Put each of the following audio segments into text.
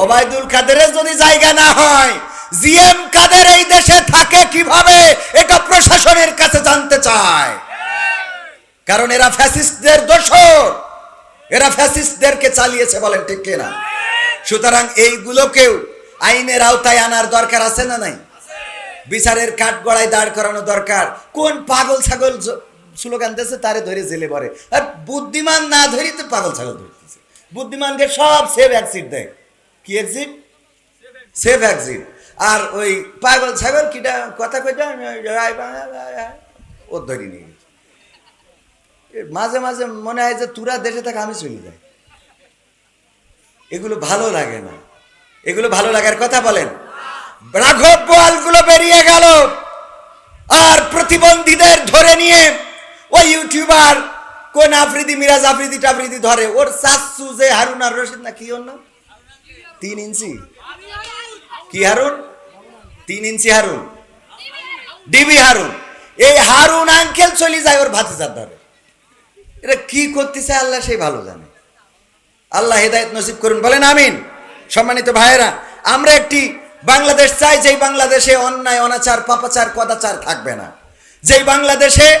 ওবায়দুল কাদেরের যদি জায়গা না হয়, জিএম কাদের এই দেশে থাকে কীভাবে, এটা প্রশাসনের কাছে জানতে চায়। কারণ এরা ফ্যাসিস্টদের দোষর। এরা ফ্যাসিস্টদেরকে চালিয়েছে বলেন ঠিক কিনা। সুতরাং এইগুলোকেও আইনের আওতায় আনার দরকার আছে না নাই? বিচারের কাঠ গড়ায় দাঁড় করানো দরকার। কোন পাগল ছাগল স্লোগান দিয়েছে, তারে ধরে জেলে পড়ে আর বুদ্ধিমান না ধরি তো পাগল ছাগল ধরতেছে। বুদ্ধিমানকে সব সেভ এক্সিট দেয়। কি এক্সিট সেভ এক্সিট আর ওই পাগল ছাগল কিটা কথা কইটা ও ধরি নিয়ে। মাঝে মাঝে মনে হয় যে তুরা দেশে থাকে আমি চলে যাই। এগুলো ভালো লাগে না। এগুলো ভালো লাগার কথা বলেন। রাঘব বোয়ালগুলো বেরিয়ে গেল। আর প্রতিবন্ধীদের ধরে নিয়ে ওই ইউটিউবার কোন আফ্রিদি, মিরাজ আফ্রিদি টাফ্রিদি ধরে। ওর সাসু যে হারুন আর রশিদ না কি নাম? তিন ইঞ্চি। কি হারুন? তিন ইঞ্চি হারুন। ডিবি হারুন। এই হারুন আঙ্কেল চলে যায় ওর ভাতিজার ধরে। এটা কি করতেছে আল্লাহ সেই ভালো জানে। আল্লাহ হেদায়ত নসিব করুন, বলেন আমিন। সম্মানিত ভাইয়েরা, আমরা একটি বাংলাদেশ চাই, যেই বাংলাদেশে অন্যায়, অনাচার, পাপাচার, কদাচার থাকবে না। যেই বাংলাদেশে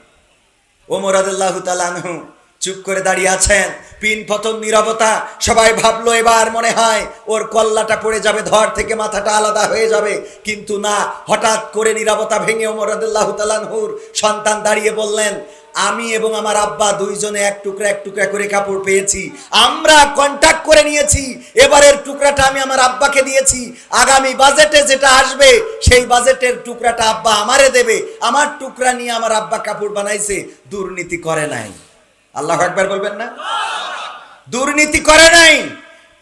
ওমর আদাল্লাহ তালানহু চুপ করে দাঁড়িয়ে আছেন। পিন পতন নিরবতা, সবাই ভাবলো এবার মনে হয় ওর কল্লাটা পড়ে যাবে ধর থেকে মাথাটা আলাদা হয়ে যাবে। কিন্তু না, হঠাৎ করে নিরবতা ভেঙে ওমর আদুল্লাহ তালানহুর সন্তান দাঁড়িয়ে বললেন আমি এবং আমার আব্বা দুইজনে এক টুকরা এক টুকরা করে কাপড় পেয়েছি। আমরা কন্ট্যাক্ট করে নিয়েছি। এবারের টুকরাটা আমি আমার আব্বাকে দিয়েছি। আগামী বাজেটে যেটা আসবে, সেই বাজেটের টুকরাটা আব্বা আমারে দেবে। আমার টুকরা নিয়ে আমার আব্বা কাপড় বানাইছে, দুর্নীতি করে নাই। আল্লাহ একবার বলবেন না? দুর্নীতি করে নাই।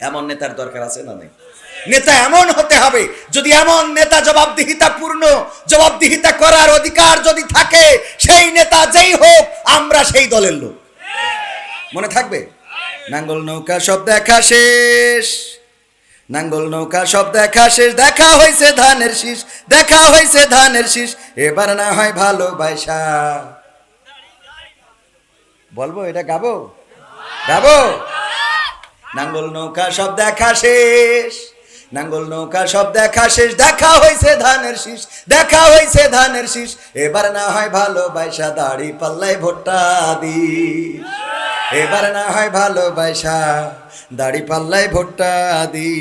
এমন নেতার দরকার আছে না নেই? নেতা এমন হতে হবে, যদি এমন নেতা জবাবদিহিতা পূর্ণ, জবাবদিহিতা করার অধিকার যদি থাকে, সেই নেতা যেই হোক, আমরা সেই দলের লোক। মনে থাকবে? নাঙ্গল নৌকা সব দেখা শেষ। নাঙ্গল নৌকা সব দেখা শেষ। দেখা হয়েছে ধানের শীষ, দেখা হয়েছে ধানের শীষ। এবার না হয় ভালো ভালোবাসা বলব, এটা গাবো? গাবো? নাঙ্গল নৌকা সব দেখা শেষ। নাঙ্গল নৌকা সব দেখা শেষ। দেখা হয়েছে ধানের শীষ। দেখা হয়েছে ধানের শীষ। এবার না হয় ভালোবাসা দাড়ি পাল্লাই ভোট্টা দি এবার না হয় ভালোবাসা দাড়ি পাল্লাই ভোট্টা দি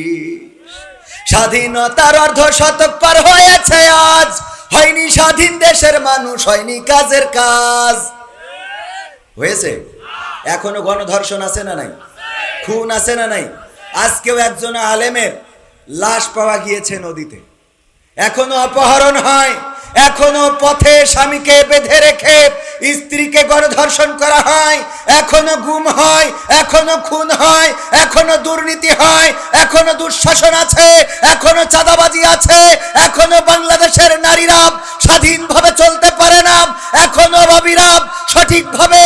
স্বাধীনতার অর্ধ শতক পার হয়েছে আজ। হয়নি স্বাধীন দেশের মানুষ, হয়নি কাজের কাজ। হয়েছে? এখনও গণধর্ষণ আছে না নাই? খুন আছে না নাই? আজকেও একজন আলেমের লাশ পাওয়া গিয়েছে নদীতে। এখনও অপহরণ হয়। এখনও পথে স্বামীকে বেঁধে রেখে স্ত্রীকে গণধর্ষণ করা হয়। এখনও গুম হয়, এখনও খুন হয়, এখনও দুর্নীতি হয়, এখনও দুঃশাসন আছে, এখনও চাঁদাবাজি আছে, এখনও বাংলাদেশের নারীরা স্বাধীনভাবে চলতে পারে না, এখনও রবিরা সঠিকভাবে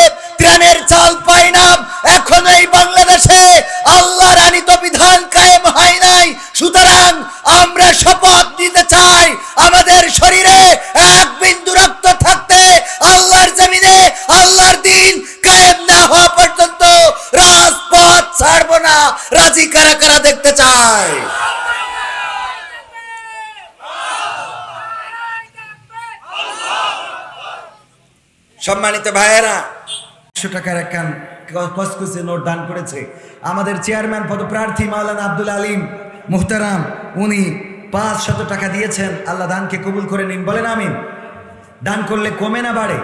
রাজি কারা কারা দেখতে চায়? সম্মানিত ভাইয়েরা, একশো টাকার একখান কসকসে নোট দান করেছে। আমাদের চেয়ারম্যান পদপ্রার্থী মাওলানা আব্দুল আলিম মুহতারাম, উনি পাঁচ শত টাকা দিয়েছেন। আল্লাহ দানকে কবুল করে নিন, বলেন আমিন। দান করলে কমে না বাড়ে?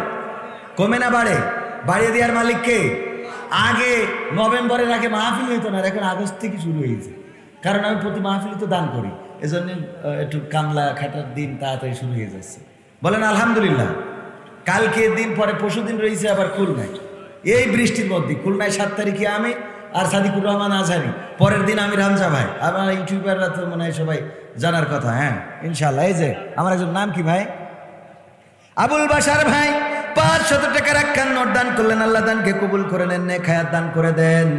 কমে না বাড়ে? বাড়িয়ে দেওয়ার মালিককে আগে নভেম্বরের আগে মাহফিল হইতো না এখন আগস্ট থেকে শুরু হয়েছে। কারণ আমি প্রতি মাহফিলে তো দান করি। এজন্য একটু কামলা খাটার দিন তাড়াতাড়ি শুরু হয়ে যাচ্ছে। বলেন, আলহামদুলিল্লাহ। কালকে দিন পরে পরশু দিন রয়েছে আবার খুলনায়। এই বৃষ্টির মধ্যে, খুলনায় সাত তারিখে আমি আর সাদিকুর রহমান আজহারি। পরের দিন আমি রামজা ভাই। আমার ইউটিউবাররা তো মনে হয় সবাই জানার কথা হ্যাঁ ইনশাল্লাহ এই যে, আমার একজন নাম কি ভাই? আবুল বাসার ভাই। পাঁচ শত টাকার একখান নোট দান করলেন, আল্লাহ দানকে কবুল করে নেন নে খায়াত দান করে দেন।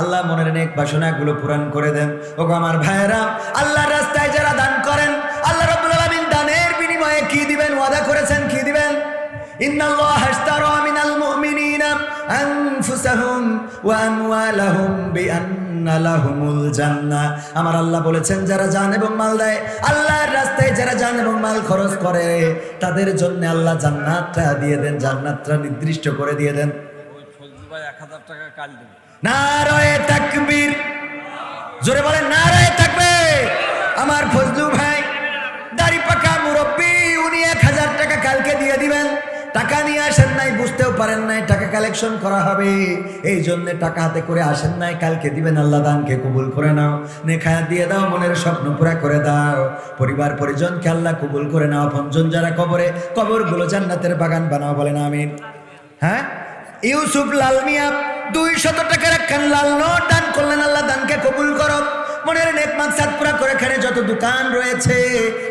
আল্লাহ মনের নেক বাসনাগুলো পূরণ করে দেন। ওগো আমার ভাইয়েরা, আল্লাহর রাস্তায় যারা দান করেন, আল্লাহ রাব্বুল আলামিন দানের বিনিময়ে কি দিবেন, ওয়াদা করেছেন, কি দিবেন? ইন্নাল্লাহ আশতারা মিনাল মুমিনিনা আনফুসাহুম ওয়া আমওয়ালাহুম বিআন্না আমার আল্লাহ বলেছেন, যারা জান এবং মাল দেয়, আল্লাহর রাস্তায় যারা জান এবং মাল খরচ করে, তাদের জন্য আল্লাহ জান্নাতটা দিয়ে দেন, জান্নাতটা নির্দিষ্ট করে দিয়ে দেন। জোরে বলেন, নারায়ে তাকবীর। আমার ফজলু ভাই, দাড়ি পাকা মুরব্বী, উনি এক হাজার টাকা কালকে দিয়ে দিবেন। টাকা নিয়ে আসেন নাই, বুঝতেও পারেন নাই, টাকা কালেকশন করা হবে। এই জন্য টাকা হাতে করে আসেন নাই, কালকে দিবেন, আল্লাহ দানকে কবুল করে নাও। নেখায়া দিয়ে দাও, মনের স্বপ্ন পুরা করে দাও। পরিবার পরিজনকে আল্লাহ কবুল করে নাও পঞ্জন যারা কবরে, কবরগুলো জান্নাতের বাগান বানাও বলেন, আমিন। হ্যাঁ? ইউসুফ লাল মিয়া দুই শত টাকার একখান লাল নোট দান করলেন, আল্লাহ দানকে কবুল করো। মনের নেক মাকসাদ পুরা করে এখানে যত দোকান রয়েছে,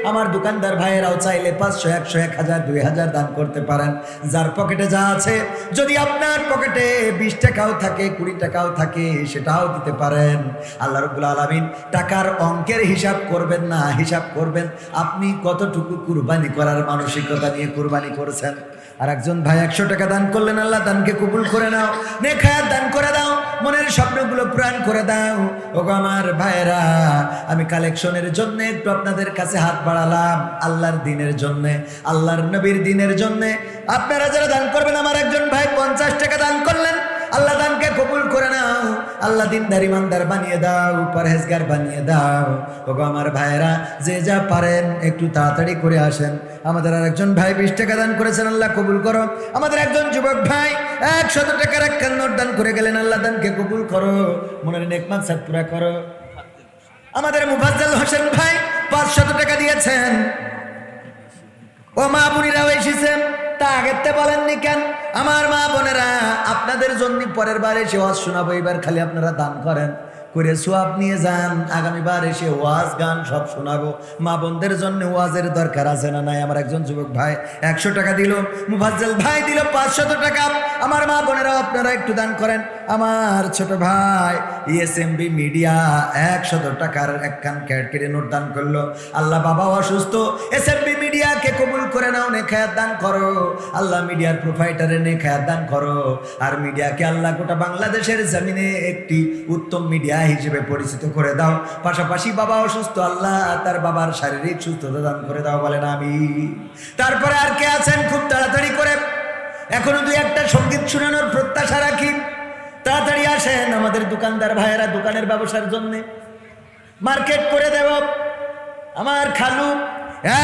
আমার দোকানদার ভাইয়েরাও চাইলে পাঁচশো, একশো, এক হাজার, দুই হাজার দান করতে পারেন। যার পকেটে যা আছে, যদি আপনার পকেটে বিশ টাকাও থাকে, কুড়ি টাকাও থাকে, সেটাও দিতে পারেন। আল্লাহ রবুল আলমিন টাকার অঙ্কের হিসাব করবেন না, হিসাব করবেন আপনি কতটুকু কুরবানি করার মানসিকতা নিয়ে কুরবানি করেছেন। আর একজন ভাই একশো টাকা দান করলেন, আল্লাহ দানকে কবুল করে নাও। নেখায়াত দান করে দাও। মনের স্বপ্নগুলো পূরণ করে দাও। ওগো আমার ভাইরা আমি কালেকশনের জন্য একটু আপনাদের কাছে হাত বাড়ালাম, আল্লাহর দিনের জন্য, আল্লাহর নবীর দিনের জন্য। আপনারা যারা দান করবেন, আমার একজন ভাই পঞ্চাশ টাকা দান করলেন। আল্লাহ দানকে কবুল করে নাও। আল্লাহ দিনদার ইমানদার বানিয়ে দাও, পরহেজগার বানিয়ে দাও। ওগো আমার ভাইয়েরা, যে যা পারেন, একটু তাড়াতাড়ি করে আসেন। আমাদের আর একজন ভাই বিশ টাকা দান করেছেন, আল্লাহ কবুল করো। আমাদের একজন যুবক ভাই একশত টাকার একখান নোট দান করে গেলেন, আল্লাহ দানকে কবুল করো। মনের নেকমান সাত পুরা করো। আমাদের মুফাজ্জল হোসেন ভাই পাঁচশত টাকা দিয়েছেন। ও মা বোনেরাও এসেছেন। তা আগেতে বলেননি কেন? আমার মা বোনেরা, আপনাদের জন্য পরের বার এসে ওয়াজ শোনাবো, এবার খালি আপনারা দান করেন। করে সোয়াব নিয়ে যান আগামীবার এসে ওয়াজ গান সব শোনাবো। মা বোনদের জন্য ওয়াজের দরকার আছে না নাই? আমার একজন যুবক ভাই একশো টাকা দিল, মুফাজ্জল ভাই দিল পাঁচশত টাকা। আমার মা বোনেরা আপনারা একটু দান করেন। আমার ছোট ভাই ইএসএমবি মিডিয়া একশত টাকার একখান ক্যাট কেটে নোট দান করল। আল্লাহ বাবা অসুস্থ এসএমবি মিডিয়াকে কবুল করে নাও, নে খায়াত দান করো। আল্লাহ মিডিয়ার প্রোভাইডারে নে খায়াত দান করো। আর মিডিয়াকে আল্লাহ গোটা বাংলাদেশের জমিনে একটি উত্তম মিডিয়া হিসেবে পরিচিত করে দাও। পাশাপাশি বাবা অসুস্থ, আল্লাহ তার বাবার শারীরিক সুস্থতা দান করে দাও বলেন আমি তারপরে আর কে আছেন খুব তাড়াতাড়ি করে? এখনও দুই একটা সংগীত শোনানোর প্রত্যাশা রাখি। তাড়াতাড়ি আসেন আমাদের দোকানদার ভাইয়েরা দোকানের ব্যবসার জন্য। মার্কেট করে দেব। আমার খালু,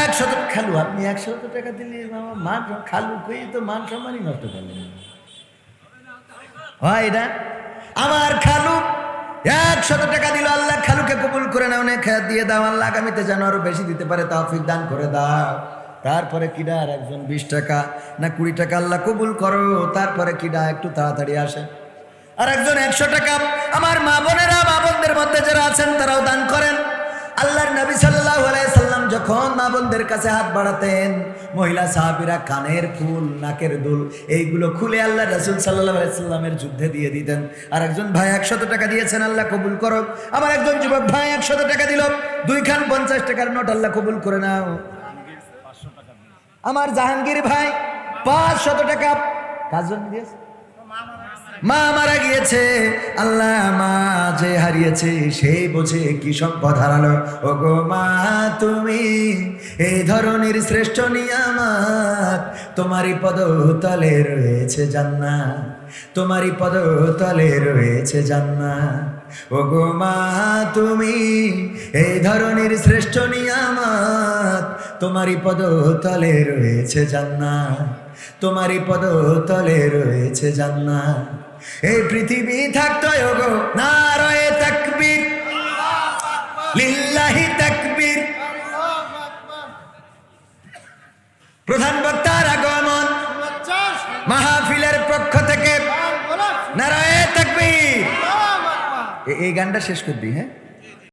একশত খালু, আপনি একশত টাকা দিলে আমার মান খালু কই তো মান সম্মানই নষ্ট করলেন। হয় না? আমার খালু, একশত টাকা দিল আল্লাহ, খালুকে কবুল করে নাও খেয়াল দিয়ে দাও। আল্লাহ আগামীতে যেন আরও বেশি দিতে পারে তাও তাফিক দান করে দাও। তারপরে কিডা আর একজন বিশ টাকা না কুড়ি টাকা, আল্লাহ কবুল করো। তারপরে কিডা একটু তাড়াতাড়ি আসে আর একজন একশো টাকা আমার মা বোনেরা, মা বোনদের মধ্যে যারা আছেন, তারাও দান করেন। আল্লাহর নবী আলাইহি সাল্লাম যখন মা বোনদের কাছে হাত বাড়াতেন, মহিলা সাহাবিরা কানের ফুল, নাকের দুল, এইগুলো খুলে আল্লাহ রাসূল আলাইহি সাল্লামের যুদ্ধে দিয়ে দিতেন। আর একজন ভাই একশত টাকা দিয়েছেন, আল্লাহ কবুল করো আমার একজন যুবক ভাই একশত টাকা দিল, দুইখান পঞ্চাশ টাকার নোট আল্লাহ কবুল করে নাও। আমার জাহাঙ্গীর ভাই পাঁচ শত টাকা। কার জন্য দিয়েছে? মা মারা গিয়েছে, আল্লাহ মা যে হারিয়েছে সেই বোঝে কি সম্পদ হারালো। ও গো মা, তুমি এই ধরনের শ্রেষ্ঠ নিয়ামত তোমারই পদ তলে রয়েছে জান্নাত। তোমারই পদ তলে রয়েছে জান্নাত। ও গো মা, তুমি এই ধরনের শ্রেষ্ঠ নিয়ামত তোমারই পদ তলে রয়েছে জান্নাত। তোমারই পদ তলে রয়েছে জান্নাত। এই পৃথিবী থাকতো লিল্লাহি তাকবীর। প্রধান বক্তার আগমন। মাহাফিলের পক্ষ থেকে। নারায় তাকবীর। এই গানটা শেষ করবি হ্যাঁ?